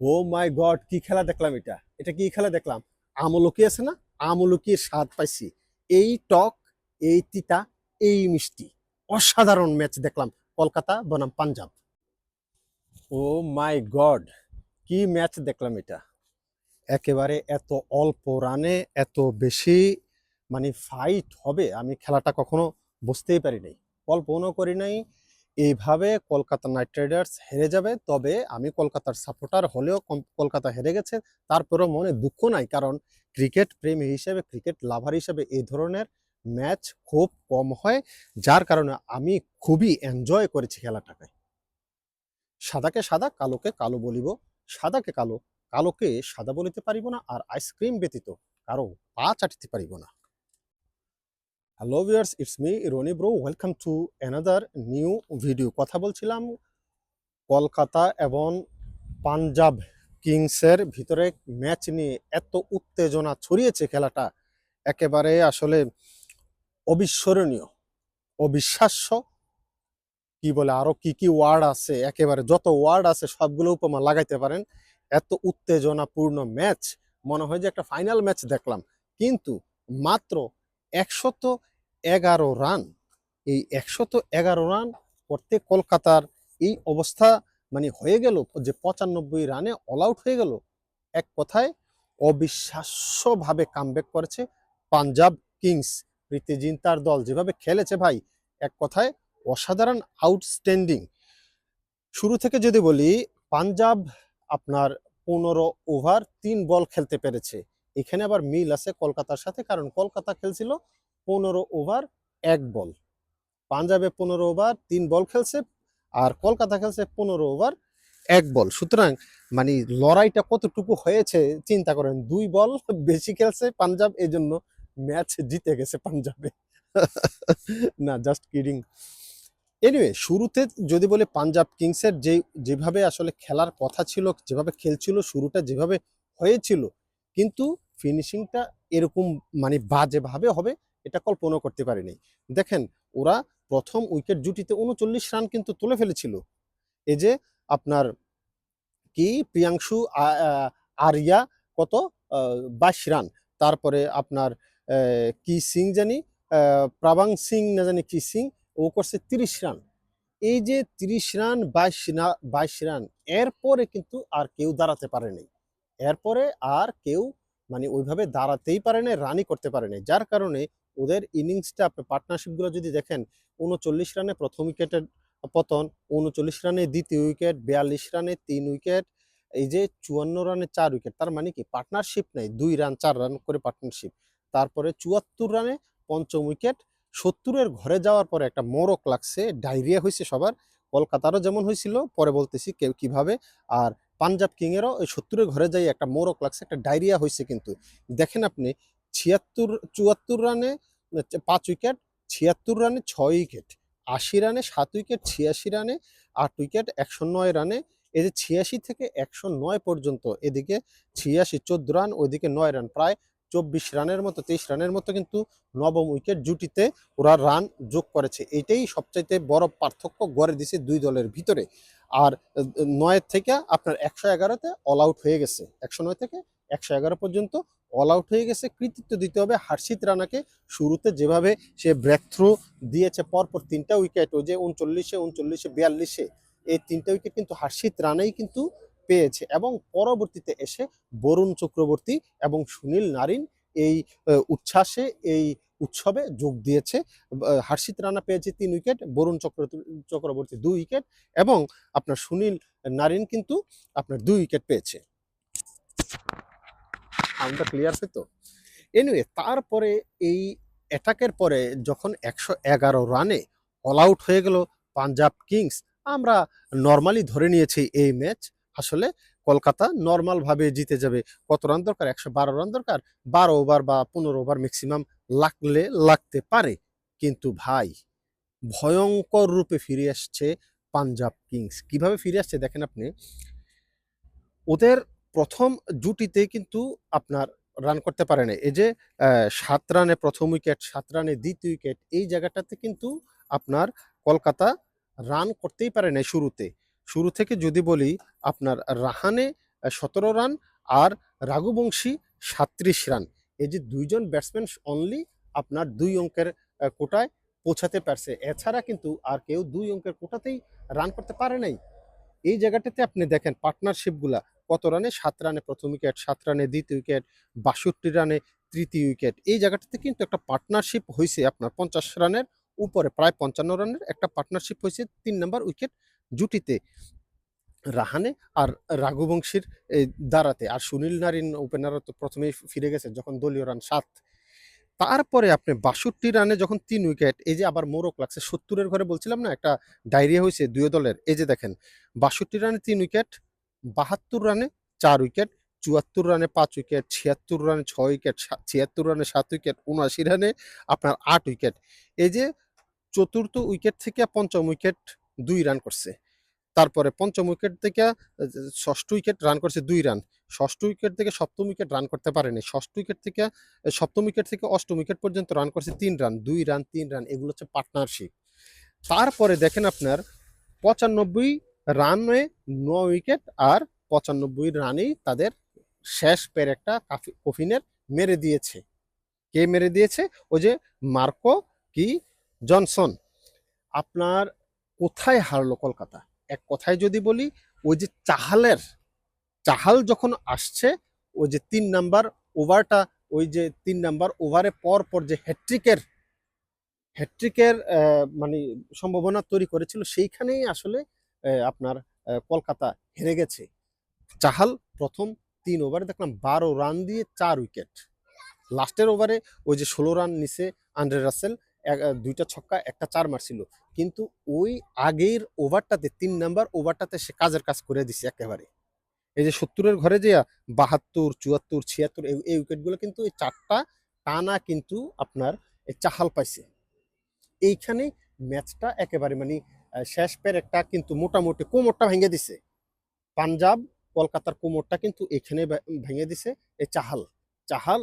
O my god, কি খেলা দেখলাম এটা? এটা কি খেলা দেখলাম? আমলকি আছে না? আমলকির স্বাদ পাইছি। এই টক, এই তিতা, এই মিষ্টি। অসাধারণ ম্যাচ দেখলাম। কলকাতা বনাম পাঞ্জাব। ও মাই গড, কি ম্যাচ দেখলাম এটা? একেবারে এত অল্প রানে এত বেশি মানে ফাইট হবে, আমি খেলাটা কখনো বুঝতেই পারি নাই কল্পনাও করি নাই এইভাবে কলকাতা নাইট রাইডার্স হেরে যাবে, তবে আমি কলকাতার সাপোর্টার হলেও কলকাতা হেরে গেছে। তারপরেও মনে দুঃখ নাই, কারণ ক্রিকেট প্রেমী হিসেবে, ক্রিকেট লাভার হিসেবে এই ধরনের ম্যাচ খুব কম হয়, যার কারণে আমি খুবই এনজয় করেছি খেলাটাকে। সাদাকে সাদা, কালোকে কালো বলিব। সাদাকে কালো, কালোকে সাদা বলিতে পারিব না, আর আইসক্রিম ব্যতীত কারও পা চাটিতে পারিব না। Hello viewers it's me Roni bro welcome to another new video কথা বলছিলাম কলকাতা এবং পাঞ্জাব কিংসের ভিতরে ম্যাচ নিয়ে। এত উত্তেজনা ছড়িয়েছে খেলাটা। একেবারে আসলে অবিস্মরণীয়, অবিশ্বাস্য। কি বলে, আরও কি কি ওয়ার্ড আছে? একেবারে যত ওয়ার্ড আছে, সবগুলো উপমা লাগাইতে পারেন। এত উত্তেজনাপূর্ণ ম্যাচ মনে হয় যে একটা ফাইনাল ম্যাচ দেখলাম। কিন্তু মাত্র একশত এগারো রান। এই একশত এগারো রান করতে কলকাতার এই অবস্থা মানে হয়ে গেল যে পঁচানব্বই রানে অল আউট হয়ে গেল। এক কথায় অবিশ্বাস্যভাবে কামব্যাক করেছে পাঞ্জাব কিংস। প্রীতি জিন্তার দল যেভাবে খেলেছে ভাই, এক কথায় অসাধারণ আউটস্ট্যান্ডিং শুরু থেকে যদি বলি, পাঞ্জাব আপনার পনেরো ওভার তিন বল খেলতে পেরেছে। এখানে আবার মিল আছে কলকাতার সাথে, কারণ কলকাতা খেলছিল পনেরো ওভার, এক বল। পাঞ্জাবে পনেরো ওভার, তিন বল খেলছে, আর কলকাতা খেলছে পনেরো ওভার, এক বল। সুতরাং মানে লড়াইটা কতটুকু হয়েছে, চিন্তা করেন, দুই বল বেশি খেলছে পাঞ্জাব এই জন্য ম্যাচ জিতে গেছে পাঞ্জাবে। না জাস্ট কিডিং এনিওয়ে শুরুতে যদি বলে পাঞ্জাব কিংসের যে, যেভাবে আসলে খেলার কথা ছিল, যেভাবে খেলছিল, শুরুটা যেভাবে হয়েছিল, কিন্তু ফিনিশিংটা এরকম মানে বাজেভাবে হবে, এটা কল্পনা করতে পারিনি। দেখেন, ওরা প্রথম উইকেট জুটিতে উনচল্লিশ রান কিন্তু তুলে ফেলেছিল। এই যে আপনার কি? প্রিয়াংশু আরিয়া কত? বাইশ রান। তারপরে আপনার কি সিং জানি? প্রাবাং সিং না জানি কি সিং, ও করছে তিরিশ রান। এই যে তিরিশ রান, বাইশ না, বাইশ রান, এরপরে কিন্তু আর কেউ দাঁড়াতে পারেনি। এরপরে আর কেউ মানে ওইভাবে দাঁড়াতেই পারে না রানই করতে পারে না যার কারণে ওদের ইনিংসটা আপনি পার্টনারশিপগুলো যদি দেখেন, উনচল্লিশ রানে প্রথম উইকেটের পতন, উনচল্লিশ রানে দ্বিতীয় উইকেট, বিয়াল্লিশ রানে তিন উইকেট, এই যে চুয়ান্ন রানে চার উইকেট, তার মানে কি পার্টনারশিপ নেই, দুই রান, চার রান করে পার্টনারশিপ তারপরে চুয়াত্তর রানে পঞ্চম উইকেট, সত্তরের ঘরে যাওয়ার পরে একটা মোরক লাগছে, ডায়রিয়া হয়েছে সবার, কলকাতারও যেমন হয়েছিল, পরে বলতেছি কেউ কীভাবে, আর পাঞ্জাব কিংয়েরও ওই সত্তরের ঘরে যাই একটা মোরক লাগছে, একটা ডায়রিয়া হয়েছে কিন্তু। দেখেন আপনি, ছিয়াত্তর, চুয়াত্তর রানে পাঁচ উইকেট, ছিয়াত্তর রানে ছয় উইকেট, আশি রানে সাত উইকেট, ছিয়াশি রানে আট উইকেট, একশো নয় রানে, এই যে ছিয়াশি থেকে একশো নয় পর্যন্ত, এদিকে ছিয়াশি চোদ্দ রান, ওইদিকে নয় রান, প্রায় চব্বিশ রানের মতো, তেইশ রানের মতো কিন্তু নবম উইকেট জুটিতে ওরা রান যোগ করেছে। এটাই সবচাইতে বড় পার্থক্য গড়ে দিছে দুই দলের ভিতরে। আর নয়ের থেকে আপনার একশো এগারোতে অল আউট হয়ে গেছে। একশো নয় থেকে একশো এগারো পর্যন্ত অল আউট হয়ে গেছে। কৃতিত্ব দিতে হবে হার্ষিত রানাকে। শুরুতে যেভাবে সে ব্রেক থ্রু দিয়েছে, পরপর তিনটা উইকেট ওই যে উনচল্লিশে উনচল্লিশে, বিয়াল্লিশে, এই তিনটা উইকেট কিন্তু হার্ষিত রানাই কিন্তু পেয়েছে এবং পরবর্তীতে এসে বরুণ চক্রবর্তী এবং সুনীল নারিন এই উচ্ছ্বাসে এই উৎসবে যোগ দিয়েছে। হার্ষিত রানা পেয়েছে তিন উইকেট, বরুণ চক্রবর্তী চক্রবর্তী দুই উইকেট এবং আপনার সুনীল নারিন কিন্তু আপনার দুই উইকেট পেয়েছে। সাউন্ডটা ক্লিয়ার আছে তো? এনিওয়ে তারপরে এই অ্যাটাকের পরে যখন একশো এগারো রানে অল আউট হয়ে গেল পাঞ্জাব কিংস, আমরা নর্মালি ধরে নিয়েছি এই ম্যাচ আসলে কলকাতা নর্মাল ভাবে জিতে যাবে। কত রান দরকার? একশো বারো রান দরকার। বারো ওভার বা পনেরো ওভার ম্যাক্সিমাম লাগলে, লাগতে পারে। কিন্তু ভাই, ভয়ঙ্কর রূপে ফিরে আসছে পাঞ্জাব কিংস। কীভাবে ফিরে আসছে দেখেন আপনি? ওদের প্রথম জুটিতে কিন্তু আপনার রান করতে পারে না এই যে সাত রানে প্রথম উইকেট সাত রানে দ্বিতীয় উইকেট এই জায়গাটাতে কিন্তু আপনার কলকাতা রান করতেই পারে না শুরুতে। শুরু থেকে যদি বলি, আপনার রাহানে সতেরো রান আর রাঘুবংশী সাত্রিশ রান। এই যে দুইজন ব্যাটসম্যান অনলি আপনার দুই অঙ্কের কোটায় পৌঁছাতে পারছে। এছাড়া কিন্তু আর কেউ দুই অঙ্কের কোটাতেই রান করতে পারে নাই। এই জায়গাটাতে আপনি দেখেন পার্টনারশিপগুলা কত রানে সাত রানে প্রথম উইকেট সাত রানে দ্বিতীয় উইকেট বাষট্টি রানে তৃতীয় উইকেট এই জায়গাটাতে কিন্তু একটা পার্টনারশিপ হয়েছে আপনার পঞ্চাশ রানের উপরে, প্রায় পঞ্চান্ন রানের একটা পার্টনারশিপ হয়েছে তিন নম্বর উইকেট জুটিতে রাহানে আর রাঘুবংশীর দ্বারাতে। আর সুনীল নারিন ওপেনারও তো প্রথমেই ফিরে গেছে যখন দলীয় রান সাত। তারপরে আপনি বাষট্টি রানে যখন তিন উইকেট, এই যে আবার মোরক লাগছে, সত্তরের ঘরে বলছিলাম না, একটা ডায়রিয়া হয়েছে দুই দলের। এই যে দেখেন, বাষট্টি রানে তিন উইকেট, বাহাত্তর রানে চার উইকেট, চুয়াত্তর রানে পাঁচ উইকেট, ছিয়াত্তর রানে ছয় উইকেট ছিয়াত্তর রানে সাত উইকেট, উনআশি রানে আপনার আট উইকেট। এই যে চতুর্থ উইকেট থেকে পঞ্চম উইকেট দুই রান করছে। তারপরে পঞ্চম উইকেট থেকে ষষ্ঠ উইকেট রান করছে দুই রান ষষ্ঠ উইকেট থেকে সপ্তম উইকেট রান করতে পারেনি। ষষ্ঠ উইকেট থেকে সপ্তম উইকেট থেকে অষ্টম উইকেট পর্যন্ত রান করছে তিন রান দুই রান তিন রান এগুলো হচ্ছে পার্টনারশিপ তারপরে দেখেন আপনার, পঁচানব্বই রানে ন উইকেট আর পঁচানব্বই রানেই তাদের শেষ কাফি- কফিনের মেরে দিয়েছে। কে মেরে দিয়েছে? ওই যে মার্কো কি? জনসন। আপনার কোথায় হারলো কলকাতা? এক কথায় যদি বলি, ওই যে চাহালের, চাহাল যখন আসছে, ওই যে তিন নাম্বার ওভারটা, ওই যে তিন নাম্বার ওভারে পর পর যে হ্যাট্রিকের হ্যাট্রিকের মানে সম্ভাবনা তৈরি করেছিল, সেইখানেই আসলে আপনার কলকাতা হেরে গেছে। চাহাল প্রথম তিন ওভারে দেখলাম বারো রান দিয়ে চার উইকেট। লাস্টের ওভারে ওই যে ষোলো রান নিচে আন্ড্রে রাসেল দুইটা ছক্কা, একটা চার মারছিল। কিন্তু ওই আগের ওভারটাতে, তিন নাম্বার ওভারটাতে সে কাজের কাজ করে দিছে একেবারে। এই যে সত্তরের ঘরে যে বাহাত্তর, চুয়াত্তর, ছিয়াত্তর, এই উইকেটগুলো কিন্তু এই চারটা টানা কিন্তু আপনার চাহাল পাইছে। এইখানে ম্যাচটা একেবারে মানে শেষ একটা কিন্তু মোটামুটি কোমরটা ভেঙে দিছে। পাঞ্জাব, কলকাতার কোমরটা কিন্তু এখানে ভেঙে দিছে এই চাহাল। চাহাল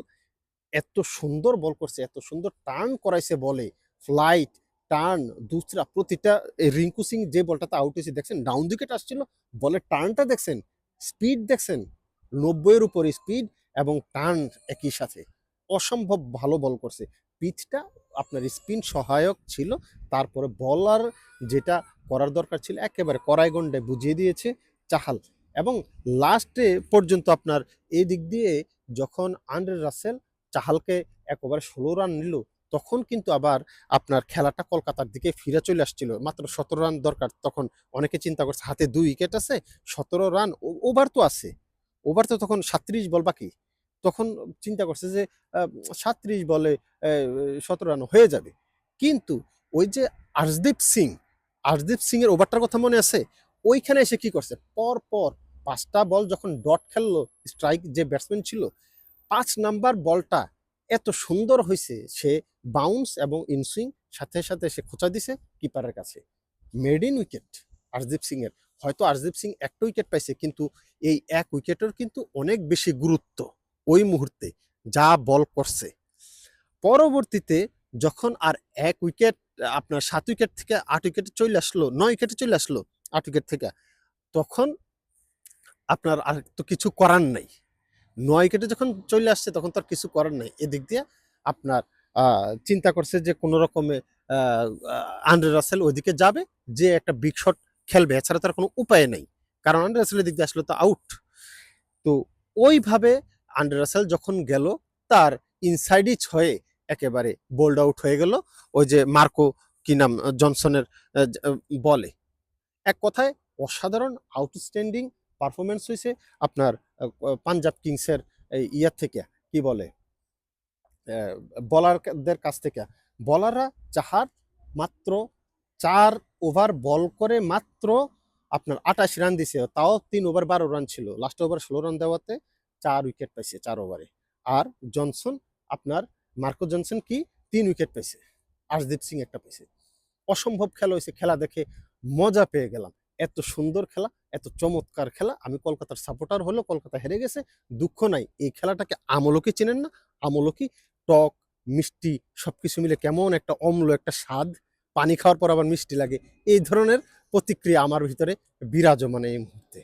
এত সুন্দর বল করছে, এত সুন্দর টার্ন করাইছে বলে ফ্লাইট টার্ন দুসরা, প্রতিটা রিঙ্কু সিং যে বলটাতে আউট হয়েছে, দেখছেন? ডাউন উইকেট আসছিল, বলের টার্নটা দেখছেন? স্পিড দেখছেন? নব্বইয়ের উপরে স্পিড এবং টার্ন একই সাথে। অসম্ভব ভালো বল করছে। পিচটা আপনার স্পিন সহায়ক ছিল, তারপরে বলার যেটা করার দরকার ছিল, একেবারে করাইগন্ডে বুঝিয়ে দিয়েছে চাহাল। এবং লাস্টে পর্যন্ত আপনার এই দিক দিয়ে যখন আন্ড্রে রাসেল চাহালকে একবারে ষোলো রান নিল, তখন কিন্তু আবার আপনার খেলাটা কলকাতার দিকে ফিরে চলে আসছিল। মাত্র সতেরো রান দরকার, তখন অনেকে চিন্তা করছে, হাতে দুই উইকেট আছে, সতেরো রান ওভার তো আছে। ওভার তো তখন সাত্রিশ বল বাকি। তখন চিন্তা করছে যে সাত্রিশ বলে সতেরো রান হয়ে যাবে। কিন্তু ওই যে আর্শদীপ সিং আর্শদীপ সিং এর ওভারটার কথা মনে আছে? ওইখানে এসে কি করছে? পর পর পাঁচটা বল যখন ডট খেললো, স্ট্রাইক যে ব্যাটসম্যান ছিল পাঁচ নাম্বার বলটা এত সুন্দর হয়েছে সে বাউন্স এবং ইনসুইং সাথে সাথে সে খোঁচা দিছে কিপারের কাছে। Maiden wicket Arshdeep Singh এর। হয়তো আরদীপ সিং একটা উইকেট পাইছে, কিন্তু এই এক উইকেটের কিন্তু অনেক বেশি গুরুত্ব ওই মুহূর্তে, যা বল করছে। পরবর্তীতে যখন আর এক উইকেট আপনার সাত উইকেট থেকে আট উইকেটে চলে আসলো, নয় উইকেটে চলে আসলো আট উইকেট থেকে, তখন আপনার আর তো কিছু করার নাই। নয় উইকেটে যখন চলে আসছে, তখন তো আর কিছু করার নাই। এদিক দিয়ে আপনার চিন্তা করছে যে কোনো রকমে আন্ড্রে রাসেল ওইদিকে যাবে, যে একটা বিগ শট খেলবে। এছাড়া তার কোনো উপায় নেই। কারণ আন্ড্রে রাসেলের দিক দিয়ে আসলে তো আউট তো ওইভাবে আন্ড্রে রাসেল যখন গেল, তার ইনসাইডই ছয়ে একেবারে বোল্ড আউট হয়ে গেল। ওই যে মার্কো কি নাম, জনসনের বলে। এক কথায় অসাধারণ আউটস্ট্যান্ডিং পারফরমেন্স হয়েছে আপনার পাঞ্জাব কিংসের ইয়ার থেকে, কি বলে? বলারদের কাছ থেকে। বলাররা চাহার মাত্র চার ওভার বল করে মাত্র আপনার আঠাশ রান দিছে, তাও তিন ওভার বারো রান ছিল। লাস্ট ওভার ষোলো রান দেওয়াতে চার উইকেট পাইছে চার ওভারে আর জনসন আপনার মার্কো জনসন কি তিন উইকেট পাইছে। আর্শদীপ সিং একটা পাইছে। অসম্ভব খেলা হয়েছে খেলা দেখে মজা পেয়ে গেলাম। এত সুন্দর খেলা, এত চমৎকার খেলা। আমি কলকাতার সাপোর্টার হলো কলকাতা হেরে গেছে, দুঃখ নাই। এই খেলাটাকে আমলকি চেনেন না? আমলকি, টক, মিষ্টি সব কিছু মিলে কেমন একটা অম্ল, একটা স্বাদ। পানি খাওয়ার পর আবার মিষ্টি লাগে। এই ধরনের প্রতিক্রিয়া আমার ভিতরে বিরাজমান এই মুহূর্তে।